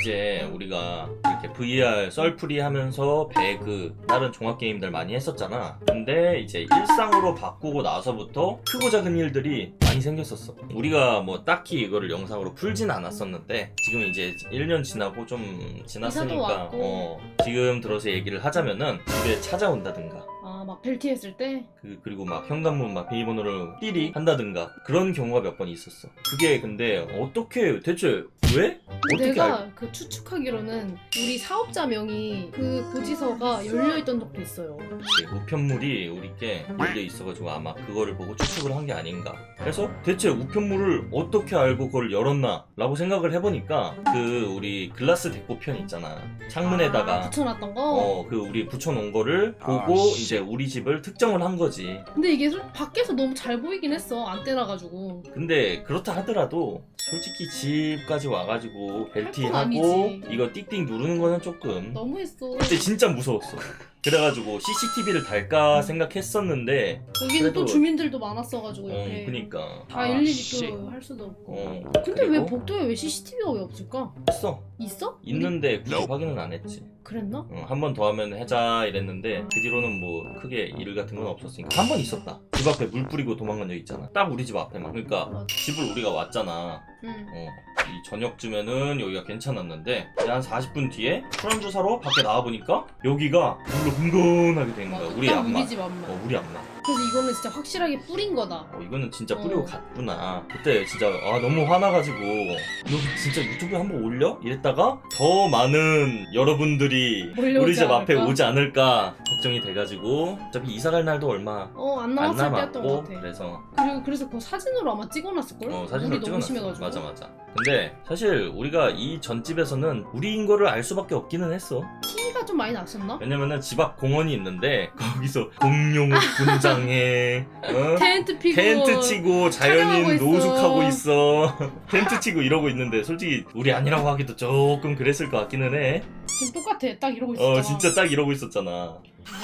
이제 우리가 이렇게 VR 썰풀이 하면서 배그 다른 종합 게임들 많이 했었잖아. 근데 이제 일상으로 바꾸고 나서부터 크고 작은 일들이 많이 생겼었어. 우리가 뭐 딱히 이거를 영상으로 풀진 않았었는데 지금 이제 1년 지나고 좀 지났으니까. 어, 지금 들어서 얘기를 하자면은 집에 찾아온다든가 벨티 했을 때 그, 그리고 막 현관문 막 비밀번호를 띠리 한다든가 그런 경우가 몇 번 있었어. 그게 근데 어떻게 대체 왜? 어떻게 내가 알... 그 추측하기로는 우리 사업자 명이 그 고지서가 열려 있던 적도 있어요. 그치, 우편물이 우리께 열려 있어가지고 아마 그거를 보고 추측을 한 게 아닌가. 그래서 대체 우편물을 어떻게 알고 그걸 열었나? 라고 생각을 해보니까 그 우리 글라스 데코편 있잖아. 창문에다가 아, 붙여놨던 거. 어, 그 우리 붙여놓은 거를 보고 아, 씨. 이제 우리 집을 특정을 한 거지. 근데 이게 솔- 밖에서 너무 잘 보이긴 했어. 안테나 가지고. 근데 그렇다 하더라도 솔직히 집까지 와가지고 벨티 건 하고 아니지. 이거 띡띡 누르는 거는 조금 너무했어. 그때 진짜 무서웠어. 그래가지고 CCTV를 달까 생각했었는데 여기는 또 그래도- 주민들도 많았어가지고 어, 옆에. 그니까 다 아, 일일이 씨. 또할 수도 없고. 어 근데 왜 그리고 복도에 왜 CCTV가 왜 없을까? 있어 있어? 있는데 굳이 확인은 안 했지. 그랬나? 한 번 더 하면 해자 이랬는데 그 뒤로는 뭐 크게 일 같은 건 없었으니까 한 번 있었다. 집 앞에 물 뿌리고 도망간 적 있잖아. 딱 우리 집 앞에만. 그러니까 맞아. 집을 우리가 왔잖아. 응. 어, 이 저녁쯤에는 여기가 괜찮았는데 이제 한 40분 뒤에 술안주 사러 밖에 나와보니까 여기가 물로 흥건하게 된 거야. 우리 앞만. 어, 우리 앞만 그래서 이거는 진짜 확실하게 뿌린 거다. 어, 이거는 진짜 뿌리고 어. 갔구나 그때 진짜 아 너무 화나가지고 너 진짜 유튜브에 한번 올려? 이랬다가 더 많은 여러분들이 몰려오지 우리 집 앞에 않을까? 오지 않을까 걱정이 돼가지고 어차피 이사 갈 날도 얼마 어, 안 안 나왔을 때였던 것 남았고 같아. 그래서 그리고 그래서 그 사진으로 아마 찍어놨을걸? 어, 물이 사진으로 너무 찍어놨어. 심해가지고. 맞아 맞아. 근데 사실 우리가 이 전집에서는 우리인 거를 알 수밖에 없기는 했어. 티가 좀 많이 났었나? 왜냐면은 집 앞 공원이 있는데 거기서 공룡 옷 분장해, 어? 텐트 피고 텐트 치고 자연인 촬영하고 있어. 노숙하고 있어. 텐트 치고 이러고 있는데 솔직히 우리 아니라고 하기도 조금 그랬을 것 같기는 해. 지금 똑같아 딱 이러고 있었잖아 어 진짜 딱 이러고 있었잖아.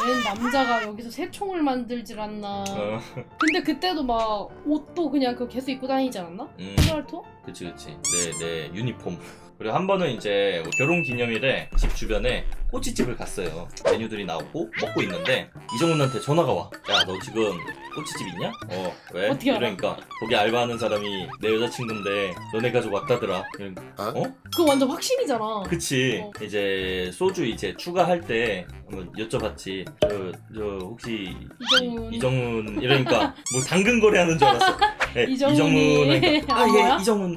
웬 남자가 여기서 새총을 만들질 않나 어, 근데 그때도 막 옷도 그냥 그 계속 입고 다니지 않았나? 음, 피알토? 그치 그치. 내내 유니폼. 그리고 한 번은 이제 뭐 결혼 기념일에 집 주변에 꼬치집을 갔어요. 메뉴들이 나오고 먹고 있는데 이정훈한테 전화가 와. 야 너 지금 꼬치집 있냐? 어 왜? 어떻게 알아? 이러니까 거기 알바하는 사람이 내 여자친구인데 너네 가족 왔다더라. 어? 어? 그거 완전 확신이잖아 그치. 어. 이제 소주 이제 추가할 때 한번 여쭤봤지. 저, 저 혹시 이정훈. 이, 이정훈 이러니까 뭐 당근 거래하는 줄 알았어. 네, 이정훈이. 하니까 아, 아 뭐야? 예 이정훈.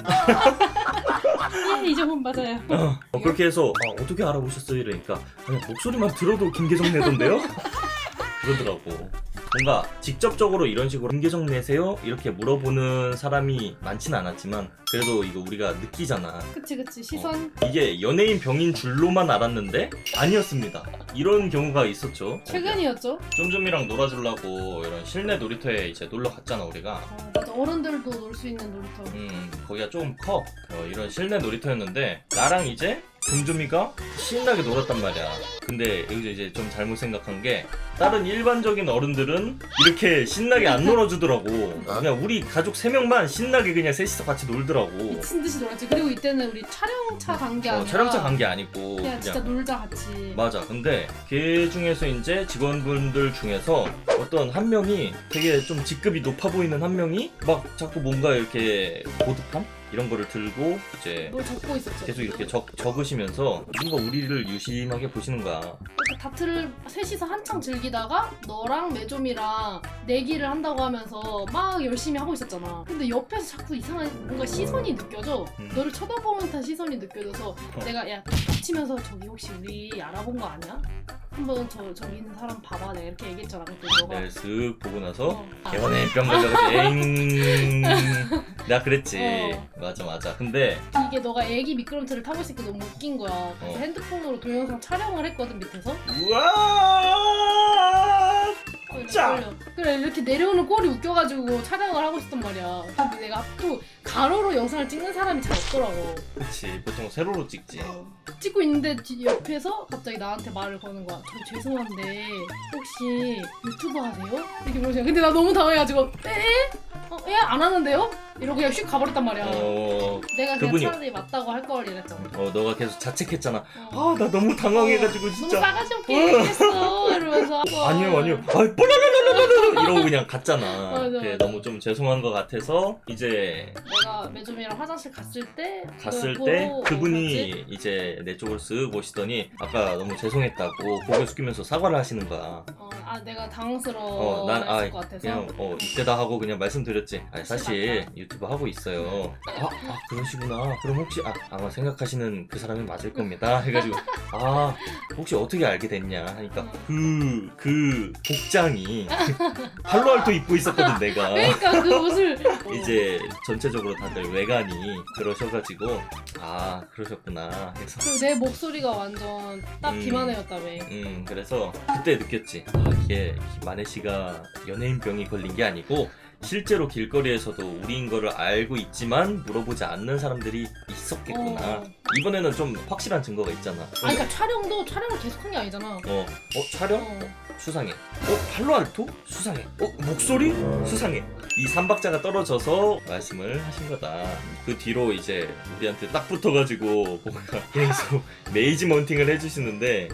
예 이정훈 맞아요 어, 어, 그렇게 해서 어, 어떻게 알아보셨어요? 이러니까 아니, 목소리만 들어도 김계정 내던데요? 그러더라고. 뭔가 직접적으로 이런 식으로 김계정 내세요? 이렇게 물어보는 사람이 많지는 않았지만 그래도 이거 우리가 느끼잖아. 그치 그치 시선 이게 연예인 병인 줄로만 알았는데 아니었습니다. 이런 경우가 있었죠. 최근이었죠? 쫌쫌이랑 놀아주려고 이런 실내 놀이터에 이제 놀러 갔잖아 우리가. 어, 맞아 어른들도 놀 수 있는 놀이터 음, 거기가 좀 커. 어, 이런 실내 놀이터였는데, 나랑 이제 금주미가 신나게 놀았단 말이야. 근데 여기서 이제 좀 잘못 생각한 게, 다른 일반적인 어른들은 이렇게 신나게 안 놀아주더라고. 그냥 우리 가족 3명만 신나게 그냥 셋이서 같이 놀더라고. 미친 듯이 놀았지 그리고 이때는 우리 촬영차 간게 어, 아니라 촬영차 간 게 아니고, 그냥 그냥. 진짜 놀자 같이 맞아. 근데 걔 중에서 이제 직원분들 중에서 어떤 한 명이 되게 좀 직급이 높아 보이는 한 명이 막 자꾸 뭔가 이렇게 보드판 이런 거를 들고 이제 뭘 적고 있었죠 계속 이렇게 적, 적으시면서 뭔가 우리를 유심하게 보시는 거야. 이렇게 다트를 셋이서 한창 즐기다가 너랑 매좀이랑 내기를 한다고 하면서 막 열심히 하고 있었잖아. 근데 옆에서 자꾸 이상한 뭔가 시선이 느껴져. 음. 너를 쳐다보는 듯한 시선이 느껴져서 내가 야 겹치면서 저기 혹시 우리 알아본 거 아니야? 한번 저 저기 있는 사람 봐봐. 내가 이렇게 얘기했잖아. 근데 너가 네, 슥 보고 나서 어, 아, 개원에 뿅 걸려가지고 에잉 내가 그랬지. 어. 맞아 맞아. 근데 이게 너가 애기 미끄럼틀을 타고 있으니까 너무 웃긴 거야. 그래서 어. 핸드폰으로 동영상 촬영을 했거든 밑에서. 우와 걸려. 그래 이렇게 내려오는 꼴이 웃겨가지고 촬영을 하고 있었단 말이야. 근데 내가 또 가로로 영상을 찍는 사람이 잘 없더라고. 그치 보통 세로로 찍지 어. 찍고 있는데 뒤- 옆에서 갑자기 나한테 말을 거는 거야. 저 죄송한데 혹시 유튜브 하세요? 이렇게 물어보시는 근데 나 너무 당해가지고 에? 어, 예? 안 하는데요? 이러고 그냥 슉 가버렸단 말이야. 어, 내가 그냥 그분이- 차라리 맞다고 할 걸 이랬잖아. 어 너가 계속 자책했잖아 어. 아나 너무 당황해가지고 너무 진짜 싸가지 없게 얘기했어 이러면서 아니요 아니요 아 뽀라라라라라 이러고 그냥 갔잖아 맞아, 그래, 맞아. 너무 좀 죄송한 것 같아서 이제 내가 매점이랑 화장실 갔을 때 갔을 그걸 때 어, 그분이? 이제 내 쪽을 쓱 보시더니 아까 너무 죄송했다고 고개 숙이면서 사과를 하시는 거야 어, 아 내가 당황스러워 어, 난, 아, 것 같아서 그냥 어 이때다 하고 그냥 말씀드렸지. 아니, 사실 유튜브 하고 있어요. 아, 아 그러시구나. 그럼 혹시 아, 아마 생각하시는 그 사람이 맞을 겁니다. 해가지고 아 혹시 어떻게 알게 됐냐 하니까 그그 복장이 팔로알토 입고 있었거든 내가. 그러니까 그 옷을 이제 전체적으로 다들 외관이 그러셔가지고 아 그러셨구나 해서 그리고 내 목소리가 완전 딱 음. 김한혜였다며 음 그래서 그때 느꼈지 아 이게 마네 씨가 연예인병이 걸린 게 아니고 실제로 길거리에서도 우리인 거를 알고 있지만 물어보지 않는 사람들이 있었겠구나 어. 이번에는 좀 확실한 증거가 있잖아 아 그러니까 촬영도 촬영을 계속한 게 아니잖아 어, 어 촬영? 어. 수상해 어 팔로알토? 수상해 어 목소리? 수상해 이 삼박자가 떨어져서 말씀을 하신 거다 그 뒤로 이제 우리한테 딱 붙어가지고 뭔가 계속 메이지먼팅을 해주시는데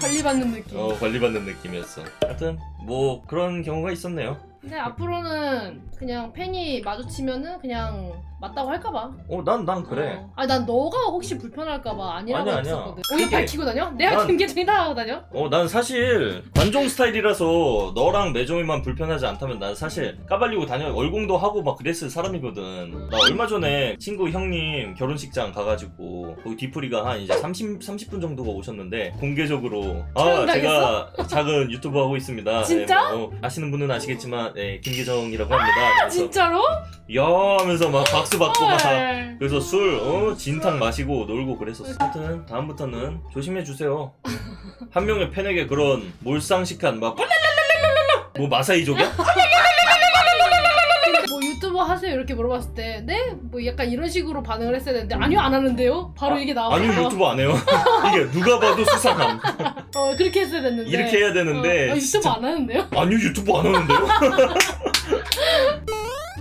관리받는 느낌 어 관리받는 느낌이었어. 하여튼 뭐 그런 경우가 있었네요. 근데 앞으로는 그냥 팬이 마주치면은 그냥 맞다고 할까봐 어 난 난 그래. 어. 아니 난 너가 혹시 불편할까봐 아니라고 아니야, 아니야. 했었거든 오히려 그게- 밝히고 다녀? 내가 난- 김계정이다 하고 다녀? 어 난 사실 관종 스타일이라서 너랑 매종이만 불편하지 않다면 난 사실 까발리고 다녀 얼공도 하고 막 그랬을 사람이거든. 나 얼마 전에 친구 형님 결혼식장 가가지고 거기 뒤풀이가 한 이제 30 30분 정도가 오셨는데 공개적으로 아 촬영 제가 작은 유튜브 하고 있습니다. 진짜? 네, 뭐, 어, 아시는 분은 아시겠지만 네, 김계정이라고 합니다. 아 그래서 진짜로? 야 하면서 막 박수 받고 막 헐. 그래서 술, 어, 진탕 마시고 놀고 그랬었어. 하여튼 다음부터는 조심해 주세요. 한 명의 팬에게 그런 몰상식한 막뭐 마사이족이야? 하세요 이렇게 물어봤을 때 네? 뭐 약간 이런 식으로 반응을 했어야 되는데 아니요 안 하는데요? 바로 이게 나와요 아니요 유튜브 안 해요. 이게 누가 봐도 수상함. 어 그렇게 했어야 됐는데 이렇게 해야 되는데 어, 아, 유튜브 안 하는데요? 아니요 유튜브 안 하는데요.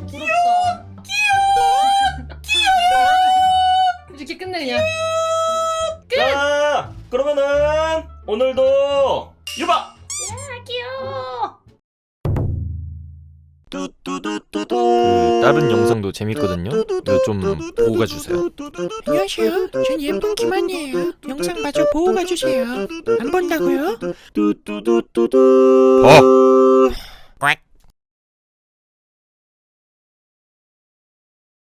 귀여워 귀여워 이렇게 끝내냐 자 그러면은 오늘도 유바. 재밌거든요. 좀 보고 가주세요. 안녕하세요. 전 예쁜 김한이에요. 영상 마저 보고 가주세요. 안 본다고요? 어. 꽉.